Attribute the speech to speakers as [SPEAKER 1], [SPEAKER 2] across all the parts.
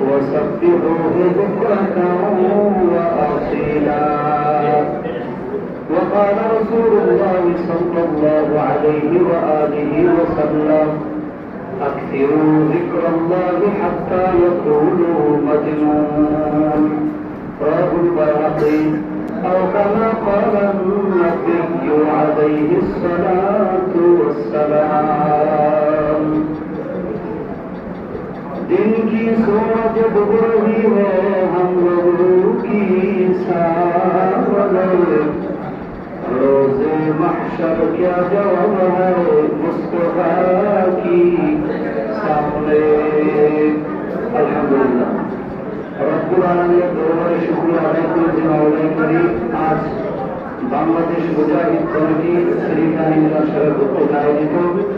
[SPEAKER 1] وسبحوه بكرة وأصيلا. وقال رسول الله صلى الله عليه وآله وسلم أكثروا ذكر الله حتى يكونوا مجنون. رواه البيهقي. أو كما قال النبي عليه الصلاة والسلام دين کی سو محشر کیا جواب ہے مصطفیٰ کی سامنے الحمدللہ رب العالمین দরবারে শুকরিয়া আদায় করেছি মাওলানা বাংলাদেশ মুজাহিদ কমিটি শ্রী কাহিনী রাষ্ট্রের উদ্যোগে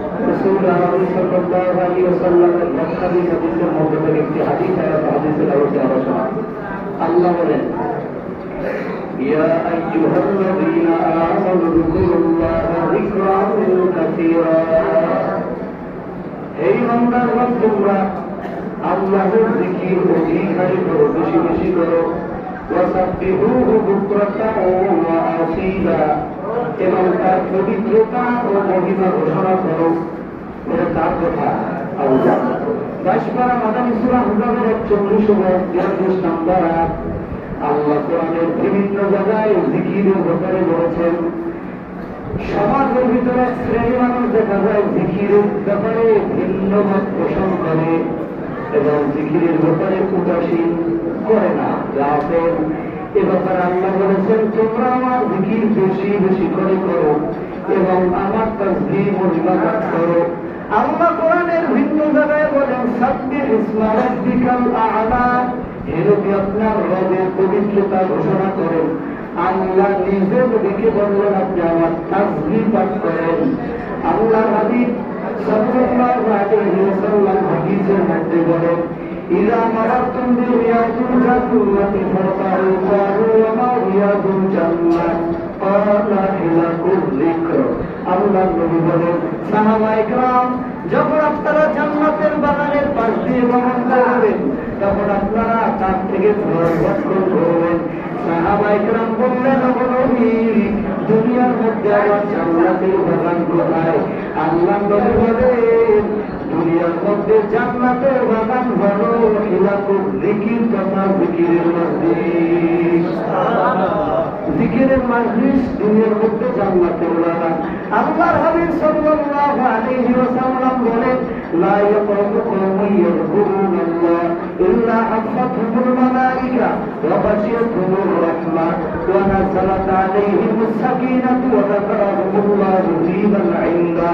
[SPEAKER 1] রসুল আলাইহি সাল্লাল্লাহু আলাইহি ওয়াসাল্লামের লক্ষাধিক হাদিসের মধ্যে থেকে একটি হাদিস আয়াত হাদিসের আলোচনা আলোচনা আল্লাহ বলেন يا أيها الذين آمنوا اذكروا الله ذكرا كثيرا এই বান্দার তোমরা আল্লাহর জিকির অধিকারী করো বেশি বেশি করো وسبحوه بكرة وأصيلا এবং তার পবিত্রতা ও মহিমা ঘোষণা করো এটা তার কথা আল্লাহ বাইশপাড়া মাদানী সুরা হুজাবের একচল্লিশ বিয়াল্লিশ নম্বর আয়াত আল্লাহ কোরআনের বিভিন্ন জায়গায় জিকিরের ব্যাপারে বলেছেন, সমাজের ভিতরে শ্রেণি মানুষ দেখা যায় জিকিরের ব্যাপারে ভিন্ন মত পোষণ করে এবং জিকিরের ব্যাপারে উদাসীন করে না। রাতের এ ব্যাপারে আল্লাহ বলেছেন, তোমরা আমার জিকির বেশি বেশি করে করো এবং আমার তসবি মহিমা করো। আল্লাহ কোরআনের ভিন্ন জায়গায় বলেন সাব্বির ইসমারের বিকাল আলা এরকম আপনার রবের পবিত্রতা ঘোষণা করেন আল্লাহ নিজে নবীকে বললেন আপনি আমার তাসবি পাঠ করেন আল্লাহ হাবিব সাল্লাল্লাহু আলাইহি ওয়াসাল্লাম হাদিসের মধ্যে বলেন إذا مررتم برياض الجنة فارفعوا قالوا وما رياض الجنة قال حلق الذكر আল্লাহ নবী বলেন যখন আপনারা জান্নাতের বাগানের পাশ দিয়ে গমন করবেন, তখন আপনারা তার থেকে সাহাবাইকরাম বললেন দুনিয়ার মধ্যে আমার জান্নাতের বাগান কোথায়? আল্লাহ বলেন, দুনিয়ার মধ্যে জান্নাতের বাগান ভালো খিলাফুর দিকির কথা দিকিরের মধ্যে জিকিরের মাজলিস দিনের মধ্যে জান্নাতে ওলারা আল্লাহর হাবিব সাল্লাল্লাহু আলাইহি ওয়াসাল্লাম বলেন লা আল্লাহ ইল্লা মালাইকা ওয়া ওয়া নাযালাত আলাইহিম সাকিনাতু ওয়া যাকারাহুমুল্লাহু ইনদা।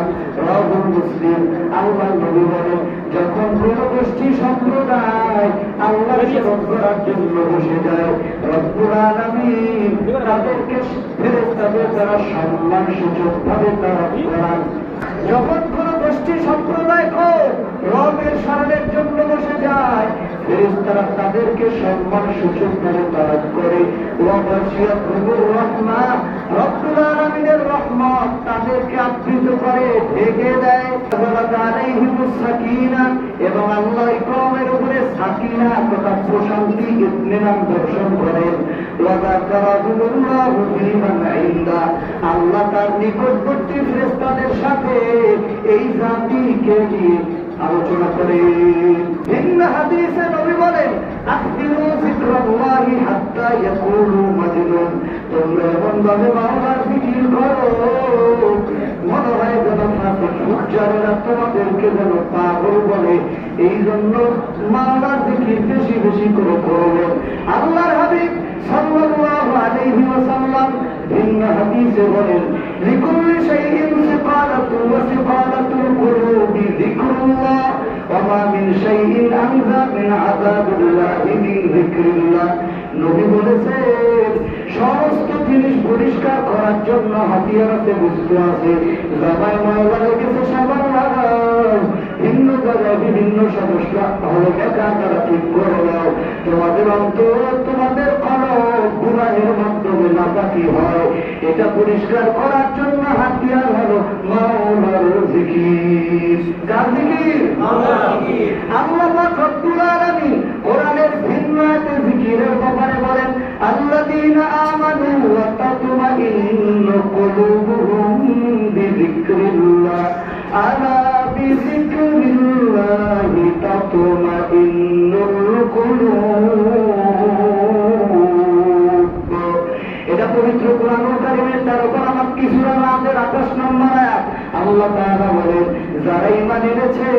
[SPEAKER 1] রাহুল মুসলিম নবী বলেন যখন কোন গোষ্ঠী সম্প্রদায় আল্লাহর সরবরাহের জন্য বসে যায় রব্বুল আলামিন তাদেরকে ফেরেশতাদের দ্বারা সম্মান সূচক ভাবে তারা করান। যখন কোন গোষ্ঠী সম্প্রদায় রবের স্মরণের জন্য বসে যায়, ফেরেশতারা তাদেরকে সম্মান সূচক ভাবে তারাক করে। রহমা রব্বুল আলামিনের রহমত তাদেরকে আবৃত করে ঢেকে দেয়। সাকিনা এবং আল্লাহ কমের উপরে সাকিনা তথা প্রশান্তি ইতমিনান দর্শন করেন। আল্লাহ তার নিকটবর্তী ফেরেশতাদের সাথে এই জাতিকে নিয়ে আলোচনা করে ভিন্ন হাদিসে নবী বলেন তোমাদেরকে যেন পাগল বলে এই জন্য মাওলার জিকির বেশি বেশি করে করবেন আল্লাহর হাবিব সমস্ত জিনিস পরিষ্কার করার জন্য হাতিয়ার আছে বস্তু আছে। জামাই ময়লা লেগেছে সাবান জায়গায় বিভিন্ন সমস্যা হলো একা তারা ঠিক করে তোমাদের অন্তর তোমাদের কলম গুনাহের মাধ্যমে নাপাকি হয়। এটা পরিষ্কার করার জন্য হাতিয়ার হলো মাওলার জিকির। কার জিকির? আল্লাহ রব্বুল আলামিন কোরআনের ভিন্ন একটা জিকিরের ব্যাপারে বলেন আল্লাযীনা আমানু ওয়া তাতমাইন্নু কুলুবুহুম বিযিকরিল্লাহ আলা বিযিকরিল্লাহি তাতমাইন্নুল القلوب এটা পবিত্র কোরআন কারিমের তার উপর আমার কিছু আমাদের আঠাশ নম্বর এক আল্লাহ তারা বলেন যারা ইমান এনেছে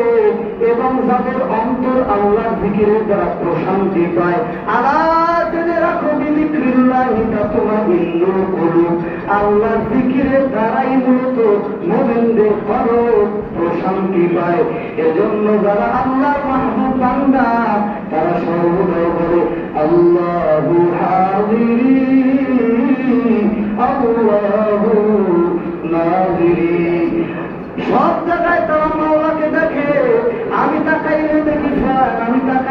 [SPEAKER 1] এবং যাদের অন্তর আল্লাহ জিকিরের দ্বারা প্রশান্তি পায়, আল্লাহ বিযিকরিল্লাহি তাতমাইন্নুল কুলুব আল্লাহর জিকিরের দ্বারাই মূলত মুমিনদের কলব প্রশান্তি পায় এজন্য যারা আল্লাহর মাহবুব বান্দা তারা সর্বদাই বলে আল্লাহু হাজিরি আল্লাহু নাজিরি সব জায়গায় তারা মাওলাকে দেখে আমি তাকাইলে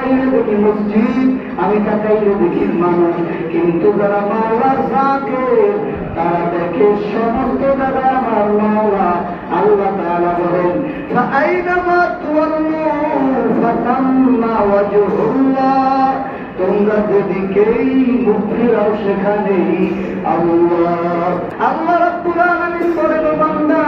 [SPEAKER 1] তাকাইলে দেখি মসজিদ আমি তাকাইলে দেখি মানুষ কিন্তু যারা মাওলার থাকে তারা দেখে সমস্ত দাদা আমার মাওলা আল্লাহ তাআলা বলেন فأينما تولوا فثم وجه الله তোমরা যেদিকেই মুখ ফেরাও সেখানেই আল্লাহ আল্লাহ রাব্বুল আলামিন বলেন ও বান্দা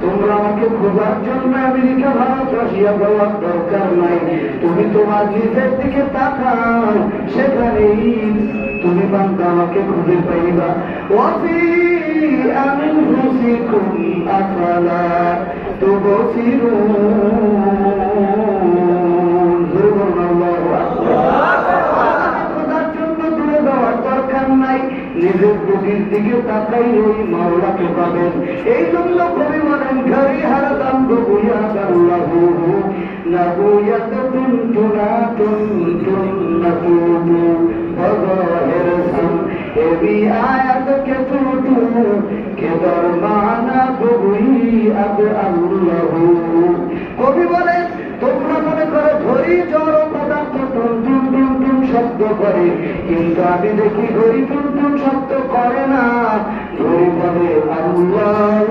[SPEAKER 1] তোমরা আমাকে খোঁজার জন্য আমেরিকা, ভারত, রাশিয়া যাওয়ার দরকার নাই। তুমি তোমার নিজের দিকে তাকাও, সেখানেই তুমি বান্দা আমাকে খুঁজে পাইবা। ওয়াফি আফালা জন্য দূরে যাওয়ার দরকার নাই। নিজের দিকে তাকাই ওই মাওলাকে পাবেন। এই জন্য কবি বলেন, ঘরে হারা সাম এবি আয়াত কে তুতু কে দরমানা বুই আব কবি বলেন, তোমরা মনে করো ধরি জড় পদার্থ টুন টুন টুন শব্দ করে, কিন্তু আমি দেখি ঘড়ি টুন টুন শব্দ করে না ঘড়ি বলে আল্লাহ আল্লাহ